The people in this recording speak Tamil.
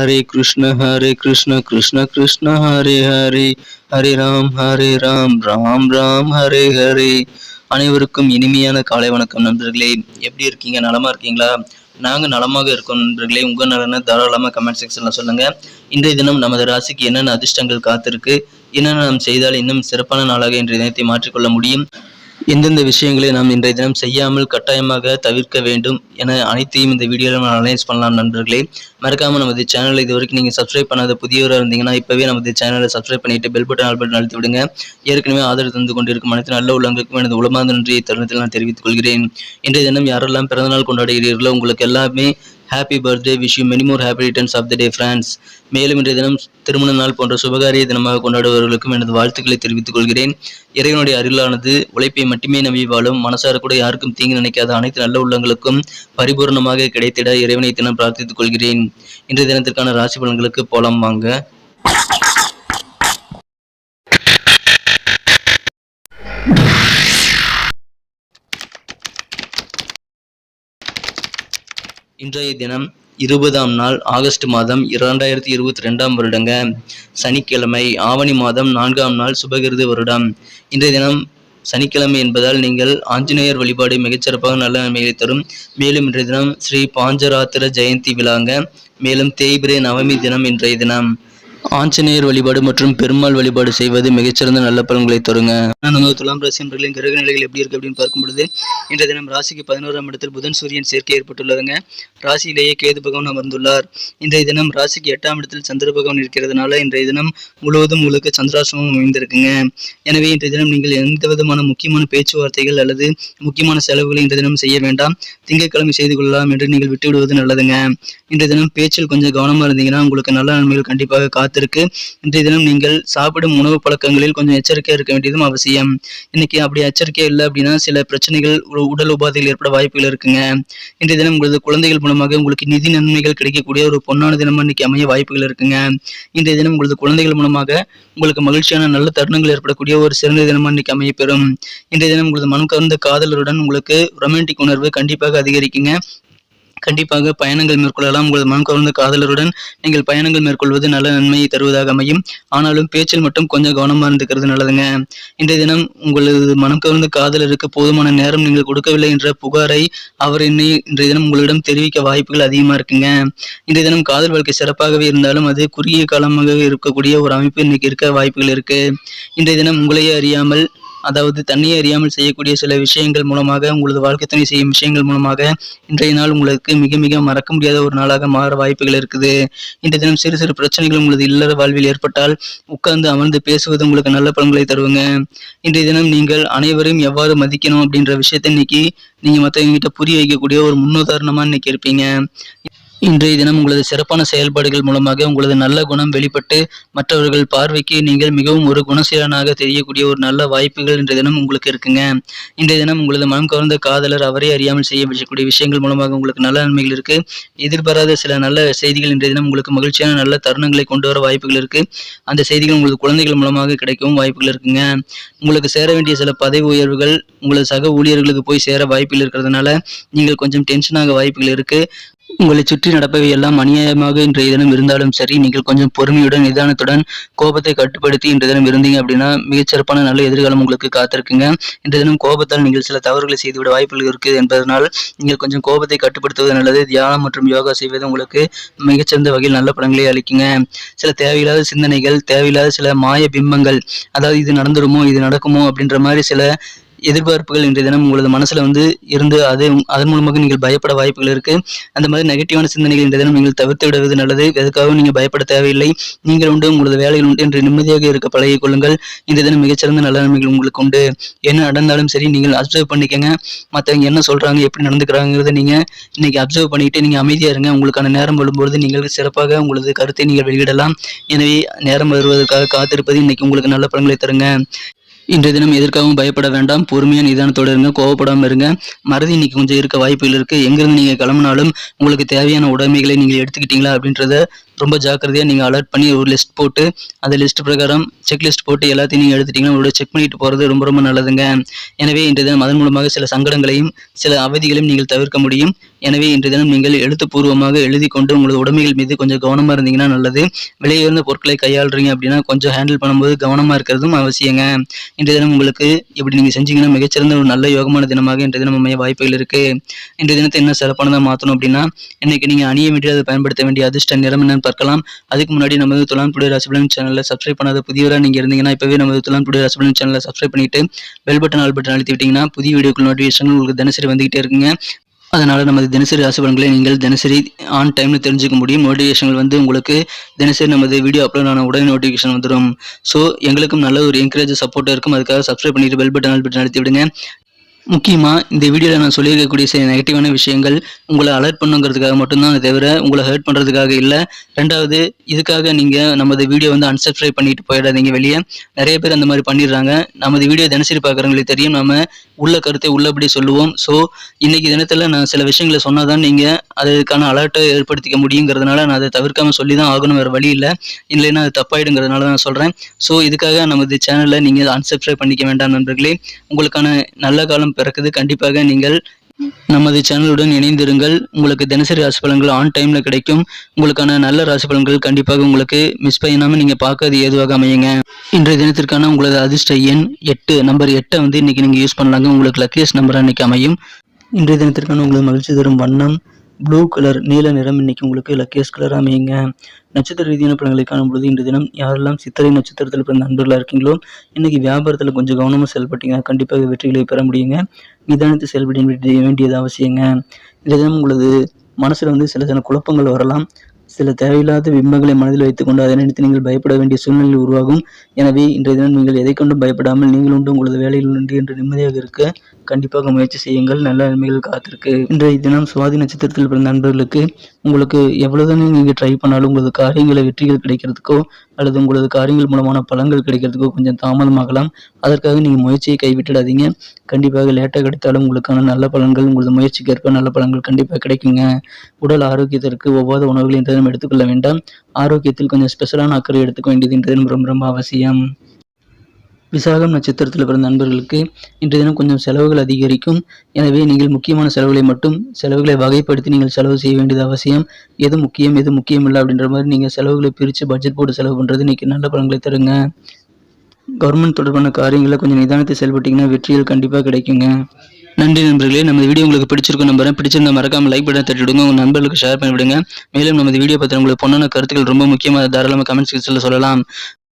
ஹரே கிருஷ்ண ஹரே கிருஷ்ண கிருஷ்ண கிருஷ்ண ஹரே ஹரே. ஹரே ராம் ஹரே ராம். ராம் ராம் ஹரே ஹரே. அனைவருக்கும் இனிமையான காலை வணக்கம் நண்பர்களே. எப்படி இருக்கீங்க? நலமா இருக்கீங்களா? நாங்க நலமாக இருக்கோம் நண்பர்களே. உங்க நலனை தாராளமா கமெண்ட் செக்ஷன்ல சொல்லுங்க. இன்றைய தினம் நமது ராசிக்கு என்னென்ன அதிர்ஷ்டங்கள் காத்திருக்கு? என்னென்ன நாம் செய்தால் இன்னும் சிறப்பான நாளாக இன்றைய தினத்தை மாற்றிக்கொள்ள முடியும்? எந்தெந்த விஷயங்களை நாம் இன்றைய தினம் செய்யாமல் கட்டாயமாக தவிர்க்க வேண்டும் என அனைத்தையும் இந்த வீடியோவில் நம்ம அனலைஸ் பண்ணலாம் நண்பர்களே. மறக்காமல் நமது சேனலை இது வரைக்கும் நீங்கள் சப்ஸ்கிரைப் பண்ணாத புதியவராக இருந்தீங்கன்னா இப்போவே நமது சேனலை சப்ஸ்கிரைப் பண்ணிட்டு பெல் பட்டன் ஆல் பட்டன் அழுத்தி விடுங்க. ஏற்கனவே ஆதரவு தந்து கொண்டிருக்கும் அனைத்து நல்ல உள்ளங்களுக்கும் எனது உளமார்ந்த நன்றியை தருணத்தில் நான் தெரிவித்துக் கொள்கிறேன். இன்றைய தினம் யாரெல்லாம் பிறந்தநாள் கொண்டாடுகிறீர்களோ உங்களுக்கு எல்லாமே happy birthday wish you many more happy returns of the day friends மேலும் இன்றைய தினம் திருமண நாள் போன்ற சுபகாரிய தினமாக கொண்டாடுபவர்களுக்கும் எனது வாழ்த்துக்களை தெரிவித்துக் கொள்கிறேன். இறைவனுடைய அருளானது உழைப்பை மட்டுமே நம்பி வாழும் மனசார கூட யாருக்கும் தீங்கு நினைக்காத அனைத்து நல்ல உள்ளங்களுக்கும் பரிபூர்ணமாக கிடைத்திட இறைவனை தினம் பிரார்த்தித்துக் கொள்கிறேன். இன்றைய தினத்திற்கான ராசி பலன்களுக்கு போலாம் வாங்க. இன்றைய தினம் இருபதாம் நாள் ஆகஸ்ட் மாதம் இரண்டாயிரத்தி இருபத்தி ரெண்டாம் வருடங்க. சனிக்கிழமை ஆவணி மாதம் நான்காம் நாள் சுபகிருது வருடம். இன்றைய தினம் சனிக்கிழமை என்பதால் நீங்கள் ஆஞ்சநேயர் வழிபாடு மிகச்சிறப்பாக நல்ல நன்மைகளை தரும். மேலும் இன்றைய தினம் ஸ்ரீ பாஞ்சராத்திர ஜெயந்தி விழாங்க. மேலும் தேய்பிரே நவமி தினம் இன்றைய தினம். ஆஞ்சநேயர் வழிபாடு மற்றும் பெருமாள் வழிபாடு செய்வது மிகச்சிறந்த நல்ல பலன்களை தருங்க. நம்ம துலாம் ராசி என்பர்களின் கிரக நிலைகள் எப்படி இருக்கு அப்படின்னு பார்க்கும் பொழுது இன்றைய தினம் ராசிக்கு பதினோராம் இடத்தில் புதன் சூரியன் சேர்க்கை ஏற்பட்டுள்ளதுங்க. ராசியிலேயே கேது பகவான் அமர்ந்துள்ளார். இன்றைய தினம் ராசிக்கு எட்டாம் இடத்தில் சந்திர பகவான் இருக்கிறதுனால இன்றைய தினம் முழுவதும் உங்களுக்கு சந்திராசிரமம் அமைந்திருக்குங்க. எனவே இன்றைய தினம் நீங்கள் எந்த விதமான முக்கியமான பேச்சுவார்த்தைகள் அல்லது முக்கியமான செலவுகளை இன்றைய தினம் செய்ய வேண்டாம். திங்கட்கிழமை செய்து கொள்ளலாம் என்று நீங்கள் விட்டுவிடுவது நல்லதுங்க. இன்றைய தினம் பேச்சில் கொஞ்சம் கவனமா இருந்தீங்கன்னா உங்களுக்கு நல்ல நன்மைகள் கண்டிப்பாக காத்திருக்கு இன்றைய தினம் நீங்கள் சாப்பிடும் உணவு பழக்கங்களில் கொஞ்சம் எச்சரிக்கையாக இருக்க வேண்டியதும் அவசியம். இன்னைக்கு அப்படி எச்சரிக்கையா இல்லை அப்படின்னா சில பிரச்சனைகள் உடல் உபாதைகள் ஏற்பட வாய்ப்புகள் இருக்குங்க. இன்றைய தினம் உங்களது குழந்தைகள் மூலமாக உங்களுக்கு நிதி நன்மைகள் கிடைக்கக்கூடிய ஒரு பொன்னான தினமாக இன்னைக்கு அமைய வாய்ப்புகள் இருக்குங்க. இன்றைய தினம் உங்களது குழந்தைகள் மூலமாக உங்களுக்கு மகிழ்ச்சியான நல்ல தருணங்கள் ஏற்படக்கூடிய ஒரு சிறந்த தினமாக இன்னைக்கு அமைய பெறும் இன்றைய தினம் உங்களது மனம் கவர்ந்த காதலருடன் உங்களுக்கு ரொமான்டிக் உணர்வு கண்டிப்பாக அதிகரிக்குங்க. கண்டிப்பாக பயணங்கள் மேற்கொள்ளலாம். உங்களது மனம் கவர்ந்த காதலருடன் நீங்கள் பயணங்கள் மேற்கொள்வது நல்ல நன்மையை தருவதாக அமையும். ஆனாலும் பேச்சில் மட்டும் கொஞ்சம் கவனமாக இருந்துக்கிறது நல்லதுங்க. இன்றைய தினம் உங்களது மனம் கவர்ந்த காதலருக்கு போதுமான நேரம் நீங்கள் கொடுக்கவில்லை என்ற புகாரை அவர் என்னை இன்றைய தினம் உங்களிடம் தெரிவிக்க வாய்ப்புகள் அதிகமாக இருக்குங்க. இன்றைய தினம் காதல் வாழ்க்கை சிறப்பாகவே இருந்தாலும் அது குறுகிய காலமாக இருக்கக்கூடிய ஒரு அமைப்பு இன்னைக்கு இருக்க வாய்ப்புகள் இருக்கு. இன்றைய தினம் உங்களையே அறியாமல் அதாவது தன்னை அறியாமல் செய்யக்கூடிய சில விஷயங்கள் மூலமாக உங்களது வாழ்க்கை துணை செய்யும் விஷயங்கள் மூலமாக இன்றைய நாள் உங்களுக்கு மிக மிக மறக்க முடியாத ஒரு நாளாக மாற வாய்ப்புகள் இருக்குது. இன்றைய தினம் சிறு சிறு பிரச்சனைகள் உங்களது இல்லற வாழ்வில் ஏற்பட்டால் உட்கார்ந்து அமர்ந்து பேசுவது உங்களுக்கு நல்ல பலன்களை தருவங்க. இன்றைய தினம் நீங்கள் அனைவரையும் எவ்வாறு மதிக்கணும் அப்படின்ற விஷயத்தை இன்னைக்கு நீங்க மற்றவங்க கிட்ட புரிய வைக்கக்கூடிய ஒரு முன்னுதாரணமா இன்னைக்கு இருப்பீங்க. இன்றைய தினம் உங்களது சிறப்பான செயல்பாடுகள் மூலமாக உங்களது நல்ல குணம் வெளிப்பட்டு மற்றவர்கள் பார்வைக்கு நீங்கள் மிகவும் ஒரு குணசீலனாக தெரியக்கூடிய ஒரு நல்ல வாய்ப்புகள் இன்றைய தினம் உங்களுக்கு இருக்குங்க. இன்றைய தினம் உங்களது மனம் கவர்ந்த காதலர் அவரே அறியாமல் செய்ய விஷயக்கூடிய விஷயங்கள் மூலமாக உங்களுக்கு நல்ல நன்மைகள் இருக்கு. எதிர்பாராத சில நல்ல செய்திகள் இன்றைய தினம் உங்களுக்கு மகிழ்ச்சியான நல்ல தருணங்களை கொண்டு வர வாய்ப்புகள் இருக்கு. அந்த செய்திகள் உங்களது குழந்தைகள் மூலமாக கிடைக்கவும் வாய்ப்புகள் இருக்குங்க. உங்களுக்கு சேர வேண்டிய சில பதவி உயர்வுகள் உங்களது சக ஊழியர்களுக்கு போய் சேர வாய்ப்புகள் இருக்கிறதுனால நீங்கள் கொஞ்சம் டென்ஷனாக வாய்ப்புகள் இருக்கு. உங்களை சுற்றி நடப்பவை எல்லாம் அநியாயமாக இன்றைய தினம் இருந்தாலும் சரி நீங்கள் கொஞ்சம் பொறுமையுடன் நிதானத்துடன் கோபத்தை கட்டுப்படுத்தி இன்றைய தினம் இருந்தீங்க அப்படின்னா மிகச்சிறப்பான நல்ல எதிர்காலம் உங்களுக்கு காத்திருக்குங்க. இன்றைய தினம் கோபத்தால் நீங்கள் சில தவறுகளை செய்துவிட வாய்ப்புகள் இருக்குது என்பதனால் நீங்கள் கொஞ்சம் கோபத்தை கட்டுப்படுத்துவது நல்லது. தியானம் மற்றும் யோகா செய்வது உங்களுக்கு மிகச்சிறந்த வகையில் நல்ல பலன்களை அளிக்குங்க. சில தேவையில்லாத சிந்தனைகள் தேவையில்லாத சில மாய பிம்பங்கள் அதாவது இது நடந்துருமோ இது நடக்குமோ அப்படின்ற மாதிரி சில எதிர்பார்ப்புகள் இன்றைய தினம் உங்களது மனசுல வந்து இருந்து அது அதன் மூலமாக நீங்கள் பயப்பட வாய்ப்புகள் இருக்கு. அந்த மாதிரி நெகட்டிவான சிந்தனைகள் இன்றைய தினம் நீங்கள் தவிர்த்து விடுவது நல்லது. எதுக்காகவும் நீங்கள் பயப்பட தேவையில்லை. நீங்கள் உண்டு உங்களது வேலைகள் உண்டு என்று நிம்மதியாக இருக்க பழகிக் கொள்ளுங்கள். இந்த தினம் மிகச்சிறந்த நல்ல நன்மைகள் உங்களுக்கு உண்டு. என்ன நடந்தாலும் சரி நீங்கள் அப்சர்வ் பண்ணிக்கங்க. மற்றவங்க என்ன சொல்றாங்க எப்படி நடந்துக்கிறாங்கிறத நீங்க இன்னைக்கு அப்சர்வ் பண்ணிட்டு நீங்க அமைதியா இருங்க. உங்களுக்கான நேரம் வரும்பொழுது நீங்கள் சிறப்பாக உங்களது கருத்தை நீங்கள் வெளியிடலாம். எனவே நேரம் வருவதற்காக காத்திருப்பது இன்னைக்கு உங்களுக்கு நல்ல பலன்களை தருங்க. இன்றைய தினம் எதற்காகவும் பயப்பட வேண்டாம். பொறுமையா நிதானத்தோடு இருங்க. கோவப்படாம இருங்க. மறதி இன்னைக்கு கொஞ்சம் இருக்க வாய்ப்புகள் இருக்கு. எங்கிருந்து நீங்க கிளம்பினாலும் உங்களுக்கு தேவையான உடைமைகளை நீங்க எடுத்துக்கிட்டீங்களா அப்படின்றத ரொம்ப ஜாக்கிரதையாக நீங்கள் அலர்ட் பண்ணி ஒரு லிஸ்ட் போட்டு அந்த லிஸ்ட் பிரகாரம் செக் லிஸ்ட் போட்டு எல்லாத்தையும் நீங்கள் எடுத்துட்டீங்கன்னா உங்களோட செக் பண்ணிட்டு போகிறது ரொம்ப ரொம்ப நல்லதுங்க. எனவே இன்றைய தினம் அதன் மூலமாக சில சங்கடங்களையும் சில அவதிகளையும் நீங்கள் தவிர்க்க முடியும். எனவே இன்றைய தினம் நீங்கள் எழுத்துப்பூர்வமாக எழுதி கொண்டு உங்களது உடைமைகள் மீது கொஞ்சம் கவனமாக இருந்தீங்கன்னா நல்லது. விலையுயர்ந்த பொருட்களை கையாளுறீங்க அப்படின்னா கொஞ்சம் ஹேண்டில் பண்ணும்போது கவனமாக இருக்கிறதும் அவசியங்க. இன்றைய தினம் உங்களுக்கு இப்படி நீங்கள் செஞ்சீங்கன்னா மிகச்சிறந்த ஒரு நல்ல யோகமான தினமாக இன்றைய தினம் அமைய வாய்ப்புகள் இருக்கு. இன்றைய தினத்தை என்ன சிறப்பானதாக மாற்றணும் அப்படின்னா இன்னைக்கு நீங்கள் அணிய வேண்டிய அதை பயன்படுத்த வேண்டிய அதிர்ஷ்ட நிறம் என்னன்னு பார்க்கலாம். அதுக்கு முன்னாடி நமது துலான் புடி ராசிபலன் சேனலில் சப்ஸ்கிரைப் பண்ணாத புதியவராக நீங்கள் இருந்தீங்கன்னா இப்போவே நமது துலான் புடி ராசிபலன் சேனலை சப்ஸ்கிரைப் பண்ணிட்டு பெல் பட்டன் ஆல் பட்டன் அழுத்தி விட்டீங்கன்னா புதிய வீடியோக்கள் நோட்டிஃபிகேஷன் உங்களுக்கு தினசரி வந்துகிட்டே இருக்குங்க. அதனால் நமது தினசரி ராசி பலன்களை நீங்கள் தினசரி ஆன் டைம்ல தெரிஞ்சுக்க முடியும். நோட்டிஃபிகேஷன்கள் வந்து உங்களுக்கு தினசரி நமது வீடியோ அப்லோட் ஆன உடனே நோட்டிஃபிகேஷன் வந்துடும் ஸோ எங்களுக்கும் நல்ல ஒரு என்கரேஜ் சப்போர்ட்டாக இருக்கும். அதுக்காக சப்ஸ்கிரைப் பண்ணிட்டு பெல் பட்டன் ஆல் பட்டன் அழுத்தி விடுங்க. முக்கியமாக இந்த வீடியோவில் நான் சொல்லியிருக்கக்கூடிய சில நெகட்டிவான விஷயங்கள் உங்களை அலர்ட் பண்ணுங்கிறதுக்காக மட்டும்தான் தவிர உங்களை ஹர்ட் பண்ணுறதுக்காக இல்லை. ரெண்டாவது இதுக்காக நீங்கள் நமது வீடியோ வந்து அன்சப்ஸ்கிரைப் பண்ணிட்டு போயிடாதீங்க வெளியே. நிறைய பேர் அந்த மாதிரி பண்ணிடுறாங்க. நமது வீடியோ தினசரி பார்க்குறவங்களுக்கு தெரியும். நம்ம உள்ள கருத்தை உள்ளபடி சொல்லுவோம். ஸோ இன்னைக்கு தினத்தில் நான் சில விஷயங்களை சொன்னால் தான் நீங்கள் அதுக்கான அலர்ட்டை ஏற்படுத்திக்க முடியுங்கிறதுனால நான் அதை தவிர்க்காமல் சொல்லி தான் ஆகணும். வேறு வழி இல்லை. இல்லைன்னா அது தப்பாயிடுங்கிறதுனால நான் சொல்கிறேன் ஸோ இதுக்காக நமது சேனலை நீங்கள் அன்சப்ஸ்கிரைப் பண்ணிக்க வேண்டாம் நண்பர்களே. உங்களுக்கான நல்ல காலம் பிறக்குது. கண்டிப்பாக நீங்கள் நமது சேனலுடன் இணைந்திருங்கள். உங்களுக்கு தினசரி ராசி பலன்கள் ஆன் டைம்ல கிடைக்கும். உங்களுக்கான நல்ல ராசி பலன்கள் கண்டிப்பாக உங்களுக்கு மிஸ் பண்ணாமல் நீங்க பார்க்கறது ஏதுவாக அமையுங்க. இன்றைய தினத்திற்கான உங்களது அதிர்ஷ்ட எண் எட்டு. நம்பர் எட்டை வந்து இன்னைக்கு நீங்க யூஸ் பண்ணலாங்க. உங்களுக்கு லக்கியஸ்ட் நம்பர் அன்னைக்கு அமையும். இன்றைய தினத்திற்கான உங்களது மகிழ்ச்சி தரும் வண்ணம் ப்ளூ கலர் நீல நிறம் இன்னைக்கு உங்களுக்கு லக்கியஸ்ட் கலர் அமையுங்க. நட்சத்திர ரீதியான பலன்களை காணும்பொழுது இன்று தினம் யாரெல்லாம் சித்திரை நட்சத்திரத்தில் பிறந்த நண்பர்களாக இருக்கீங்களோ இன்னைக்கு வியாபாரத்தில் கொஞ்சம் கவனமாக செயல்பட்டீங்கன்னா கண்டிப்பாக வெற்றிகளை பெற முடியுங்க. நிதானத்தை செயல்பட வேண்டியது அவசியங்க. இந்த தினம் உங்களது மனசில் வந்து சில சில குழப்பங்கள் வரலாம். சில தேவையில்லாத பிம்பங்களை மனதில் வைத்துக்கொண்டு அதை நினைத்து நீங்கள் பயப்பட வேண்டிய சூழ்நிலை உருவாகும். எனவே இன்றைய தினம் நீங்கள் எதை கொண்டும் பயப்படாமல் நீங்கள் உண்டு உங்களது வேலையில் உண்டு என்று நிம்மதியாக இருக்க கண்டிப்பாக முயற்சி செய்யுங்கள். நல்ல நன்மைகள் காத்திருக்கு. இன்றைய தினம் சுவாதி நட்சத்திரத்தில் பிறந்த நண்பர்களுக்கு உங்களுக்கு எவ்வளவுதானே நீங்கள் ட்ரை பண்ணாலும் உங்களது காரியங்களை வெற்றிகள் கிடைக்கிறதுக்கோ அல்லது உங்களது காரியங்கள் மூலமான பலன்கள் கிடைக்கிறதுக்கோ கொஞ்சம் தாமதமாகலாம். அதற்காக நீங்கள் முயற்சியை கைவிட்டுடாதீங்க. கண்டிப்பாக லேட்டாக கிடைத்தாலும் உங்களுக்கான நல்ல பலன்கள் உங்களது முயற்சிக்கு ஏற்ப நல்ல பலன்கள் கண்டிப்பாக கிடைக்குங்க. உடல் ஆரோக்கியத்திற்கு ஒவ்வாத உணவுகளை இன்றைய எடுத்துக்கொள்ள வேண்டாம். ஆரோக்கியத்தில் கொஞ்சம் ஸ்பெஷலான அக்கறை எடுத்துக்க வேண்டியது இன்றைய ரொம்ப ரொம்ப அவசியம். விசாகம் நட்சத்திரத்தில் பிறந்த நண்பர்களுக்கு இன்றைய தினம் கொஞ்சம் செலவுகள் அதிகரிக்கும். எனவே நீங்கள் முக்கியமான செலவுகளை மட்டும் செலவுகளை வகைப்படுத்தி நீங்கள் செலவு செய்ய வேண்டியது அவசியம். எது முக்கியம் எது முக்கியம் இல்லை அப்படின்ற மாதிரி நீங்கள் செலவுகளை பிரித்து பட்ஜெட் போட்டு செலவு பண்ணுறது இன்றைக்கி நல்ல பலன்களை தருங்க. கவர்மெண்ட் தொடர்பான காரியங்களை கொஞ்சம் நிதானத்தை செயல்பட்டீங்கன்னா வெற்றிகள் கண்டிப்பாக கிடைக்குங்க. நன்றி நண்பர்களே நம்ம வீடியோ உங்களுக்கு பிடிச்சிருக்கும் நம்புறேன். பிடிச்சிருந்தா மறக்காம லைக் பட்டன் தட்டி விடுங்க நண்பர்களுக்கு ஷேர் பண்ணிவிடுங்க. மேலும் நமது வீடியோ பற்றி உங்களுக்கு பொண்ணான கருத்துக்கள் ரொம்ப முக்கியமாக தாராளமாக கமெண்ட் செக்ஷனில் சொல்லலாம்.